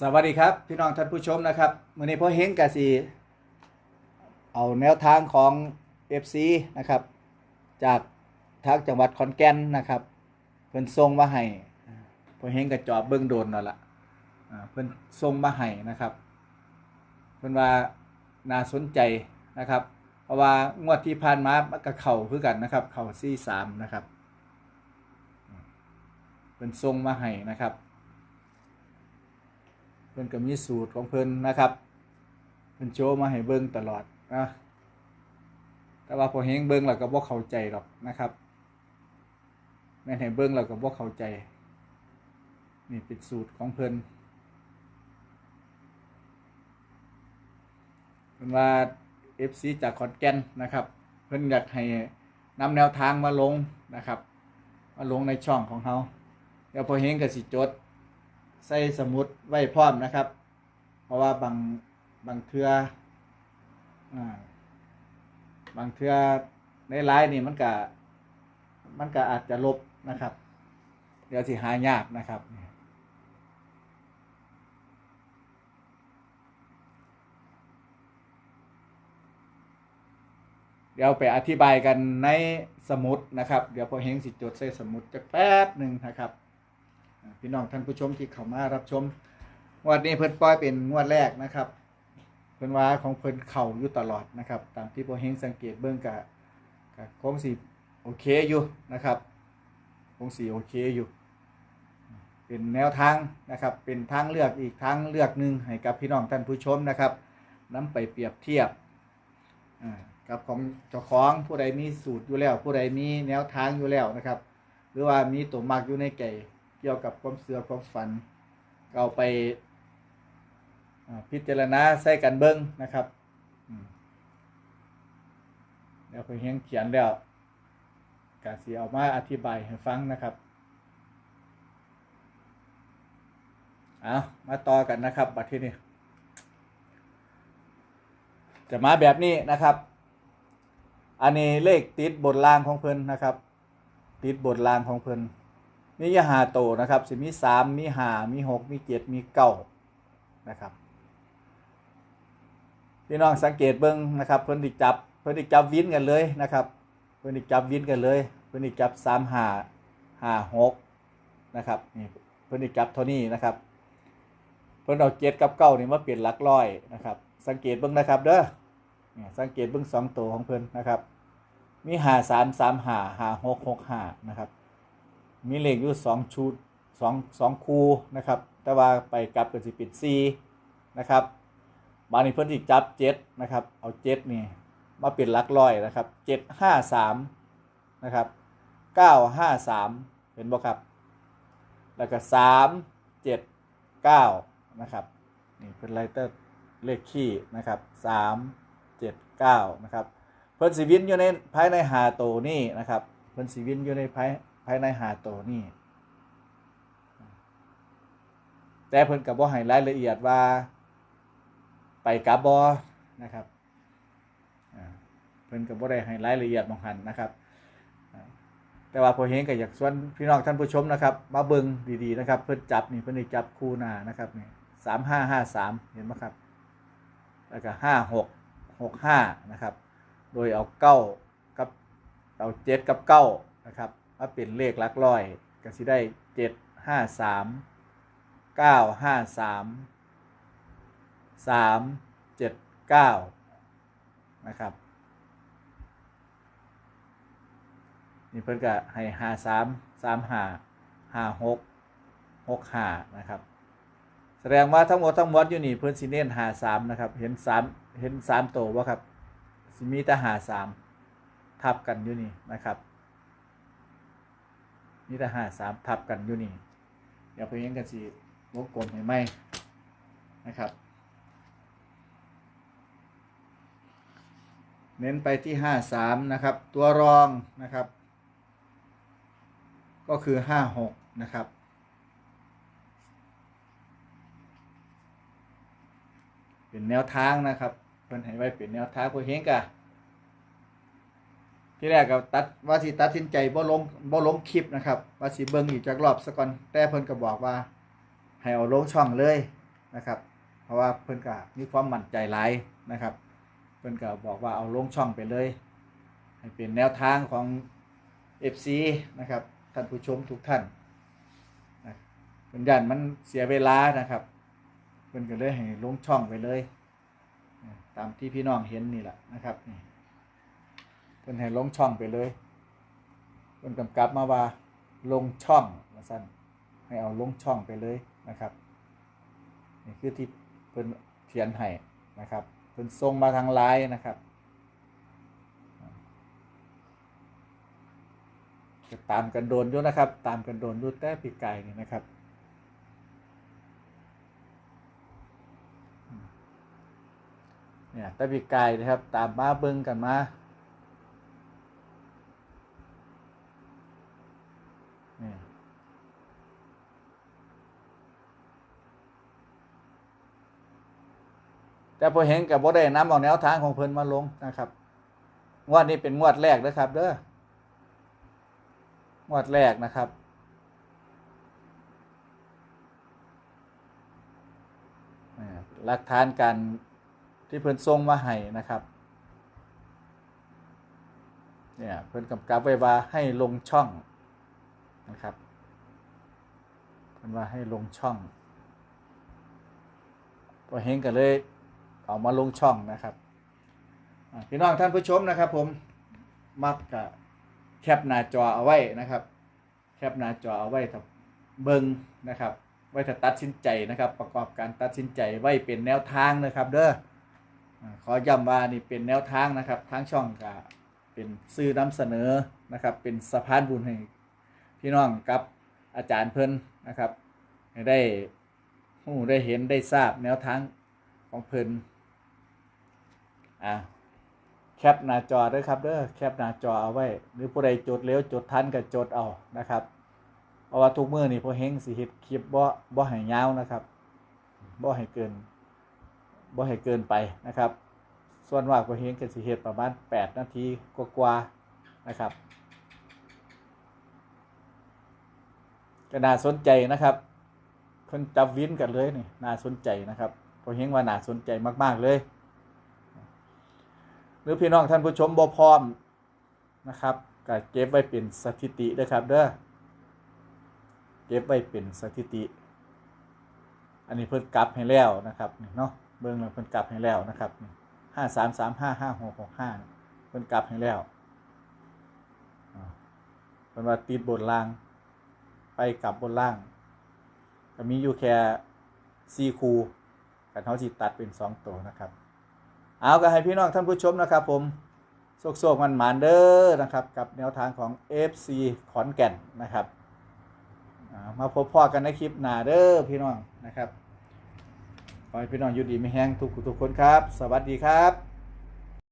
สวัสดีครับ พี่น้องท่านผู้ชมนะครับมื่อนี้พ่อเฮงกะสีเอาแนวทางของ FC นะครับ จากทางจังหวัดขอนแก่นนะครับ เพิ่นส่งมาให้พ่อเฮงก็จอบเบิ่งโดนนั่นละเพิ่นส่งมาให้นะครับ เพิ่นว่าน่าสนใจนะครับ เพราะว่างวดที่ผ่านมามันก็เข้าคือกันนะครับ เข้า43นะครับ เพิ่นส่งมาให้นะครับ พิ่นก็มีสูตรของเพิ่นนะครับเพิ่นโชว์มาให้เบิ่งตลอดนะแต่ว่าพอเฮงเบิ่งแล้วก็บ่เข้าใจหรอกนะครับ แม่นให้เบิ่งแล้วก็บ่เข้าใจ นี่เป็นสูตรของเพิ่นเพิ่นว่า FC จากขอนแก่นนะครับ เพิ่นอยากให้นำแนวทางมาลงนะครับ มาลงในช่องของเขาเดี๋ยวพอเฮงก็สิจด ใส่สมุดไว้พร้อมนะครับ เพราะว่าบางบางเทืออ่าบางเทือในไลน์นี่มันก็มันก็อาจจะลบนะครับ เดี๋ยวสิหายากนะครับเดี๋ยวไปอธิบายกันในสมุดนะครับ เดี๋ยวพอเฮงสิจดใส่สมุดจะแป๊บหนึ่งนะครับ พี่น้องท่านผู้ชมที่เข้ามารับชมงวดนี้เพิ่นปล่อยเป็นงวดแรกนะครับเพิ่นว่าของเพิ่นเข่าอยู่ตลอดนะครับ ตามที่พอเฮงสังเกตเบื้องกะกะคงสีโอเคอยู่นะครับคงสีโอเคอยู่ เป็นแนวทางนะครับ เป็นทางเลือกอีกทางเลือกหนึ่งให้กับพี่น้องท่านผู้ชมนะครับนำไปเปรียบเทียบกับของเจ้าของผู้ใดมีสูตรอยู่แล้ว ผู้ใดมีแนวทางอยู่แล้วนะครับ หรือว่ามีตัวมักอยู่ในใจเกี่ยวกับความเสื่อความฝันก็เอาไปพิจารณาใส่กันเบิ้งนะครับเดี๋ยวเพิ่งเฮียงเขียนแล้วกาสีเอามาอธิบายให้ฟังนะครับเอามาต่อกันนะครับบัดที่นี้จะมาแบบนี้นะครับ อันนี้เลขติดบนล่างของเพิ่นนะครับ ติดบนล่างของเพิ่น มียาหาโตนะครับสิมีสามมีหามีหกมีเจ็ดมีเก้านะครับพี่น้องสังเกตเบิ้งนะครับ เพิ่นดิจับ เพิ่นดิจับวินกันเลยนะครับ เพิ่นดิจับวินกันเลย เพิ่นดิจับสามหาหาหกนะครับนี่เพิ่นดิจับเท่านี้นะครับ เพิ่นเอาเจ็ดกับเก้านี่มาเปลี่ยนหลักร้อยนะครับ สังเกตเบิ้งนะครับเด้อนี่สังเกตเบิ้งสองตัวของเพิ่นนะครับ มีหาสามสามหาหาหกหกหานะครับ มีเลขอยู่สองชุดสองสองคูนะครับ แต่ว่าไปกลับก็สิป็นสี่นะครับบางนี้เพิ่นสิจับเจ็ดนะครับ เอาเจ็ดนี่มาเป็นหลักร้อยนะครับเจ็ดห้าสามนะครับเก้าห้าสามเห็นบ่ครับ แล้วก็สามเจ็ดเก้านะครับนี่เป็นไลเตอร์เลขขี้นะครับสามเจ็ดเก้านะครับ เพิ่นสิวินอยู่ในภายในหาโตวนี่นะครับ เพิ่นสิวินอยู่ในภาย ภายในหาโตวนี่ แต่เพิ่นกับบ่ให้รายละเอียดว่า ไปกับบอนะครับเพิ่นกับบ่ได้ให้รายละเอียดบางหันนะครับ แต่ว่าพอเห็นก็อยากชวนพี่น้องท่านผู้ชมนะครับ มาเบิ่งดีๆนะครับ เพิ่นจับนี่เพิ่นได้จับคู่หน้านะครับนี่สามห้าห้าสามเห็นไหมครับ แล้วก็ห้าหกหกห้านะครับ โดยเอาเก้ากับเอาเจ็ดกับเก้านะครับ มาเป็นเลขหลักร้อยก็สิได้เจ็ดห้าสามเก้าห้าสามสามเจ็ดเก้านะครับนี่เพิ่นก็ให้ห้าสามสามห้าห้าหกหกห้านะครับ แสดงว่าทั้งหมดทั้งมวลอยู่นี่เพิ่นสิเน้นหาสามนะครับ เห็นสามเห็นสามโตวบ่ครับสิมีแต่หาสามทับกันอยู่นี่นะครับ มีแต่หาสามทับกันอยู่นี่ เดี๋ยวไปยังกันสิวงกลมให้ไหมนะครับ เน้นไปที่ห้าสามนะครับ ตัวรองนะครับ ก็คือห้าหกนะครับเป็นแนวทางนะครับเพิ่นให้ไว้เป็นแนวทางผู้เฮงกะ ที่แรกก็ตัดว่าสิตัดสินใจบ่ลงบ่ลงคลิปนะครับว่าสิเบิ่งอีกจักรอบซะก่อนแต่เพิ่นก็บอกว่า ให้เอาลงช่องเลยนะครับ เพราะว่าเพิ่นก็มีความมั่นใจหลายนะครับ เพิ่นก็บอกว่าเอาลงช่องไปเลย ให้เป็นแนวทางของ FC นะครับท่านผู้ชมทุกท่านเพิ่นยันมันเสียเวลานะครับเพิ่นก็เลยให้ลงช่องไปเลย ตามที่พี่น้องเห็นนี่แหละนะครับนี่ พิ่นให้ลงช่องไปเลยเพิ่นกำกับมาว่าลงช่องว่าซั่นให้เอาลงช่องไปเลยนะครับนี่คือที่เพิ่นเขียนให้นะครับเพิ่นส่งมาทางไลน์นะครับก็ตามกันโดนอยู่นะครับ ตามกันโดนอยู่แต่ปีไก่นี่นะครับเนี่ยแตะบิกายนะครับ ตามมาเบิ้งกันมาเนี่ย แต่พอเห็นกับบ่ได้น้ำเอาแนวทางของเพิ่นมาลงนะครับงวดนี้เป็นงวดแรกนะครับ เด้องวดแรกนะครับหลักฐานการที่เพิ่นส่งมาให้นะครับเนี่ยเพิ่นกำกับไว้ว่าให้ลงช่องนะครับเพิ่นว่าให้ลงช่องพอเฮงก็เลย เอามาลงช่องนะครับพี่น้องท่านผู้ชมนะครับ ผมมักกะแคปหน้าจอเอาไว้นะครับ แคปหน้าจอเอาไว้ถ้าเบิ่งนะครับ ไว้ถ้าตัดสินใจนะครับ ประกอบการตัดสินใจไว้เป็นแนวทางนะครับ เด้อขอย้ำว่านี่เป็นแนวทางนะครับทางช่องก็เป็นสื่อนำเสนอนะครับ เป็นสะพานบุญให้พี่น้องกับอาจารย์เพิ่นนะครับ ให้ได้ได้เห็นได้ทราบแนวทางของเพิ่น อ่าแคปหน้าจอด้วยครับเด้อแคปหน้าจอเอาไว้ หรือผู้ใดจดเร็วจดทันก็จดเอานะครับเพราะว่าทุกมือนี่พอเฮงสิเฮ็ดคลิปบ่บ่ให้ยาวนะครับบ่ให้เกินบ่ให้เกินไปนะครับ ส่วนมากพอเฮงก็สิเฮ็ดประมาณ 8 นาทีกว่าๆนะครับก็น่าสนใจนะครับเพิ่นจับวินกันเลยนี่น่าสนใจนะครับพอเฮงว่าน่าสนใจมากๆเลย หรือพี่น้องท่านผู้ชมบ่พร้อมนะครับก็เก็บไว้เป็นสถิติเด้อครับเด้อเก็บไว้เป็นสถิติ อันนี้เพิ่นกลับให้แล้วนะครับเนาะเบิ่งแล้วเพิ่นกลับให้แล้วนะครับห้าสามสามห้าห้าหกหกห้าเพิ่นกลับให้แล้วเพิ่นว่าติดบนล่าง ไปกลับบนล่างก็มีอยู่แค่สี่คูกันเท่าสิตัดเป็นสองตัวนะครับ เอาก็ให้พี่น้องท่านผู้ชมนะครับ ผมโศกโศกมันหมานเด้อนะครับ กับแนวทางของ FC ขอนแก่นนะครับมาพบพ่อกันในคลิปหน้าเด้อพี่น้องนะครับขอให้พี่น้องอยู่ดีไม่แห้งทุกทุกคนครับ สวัสดีครับ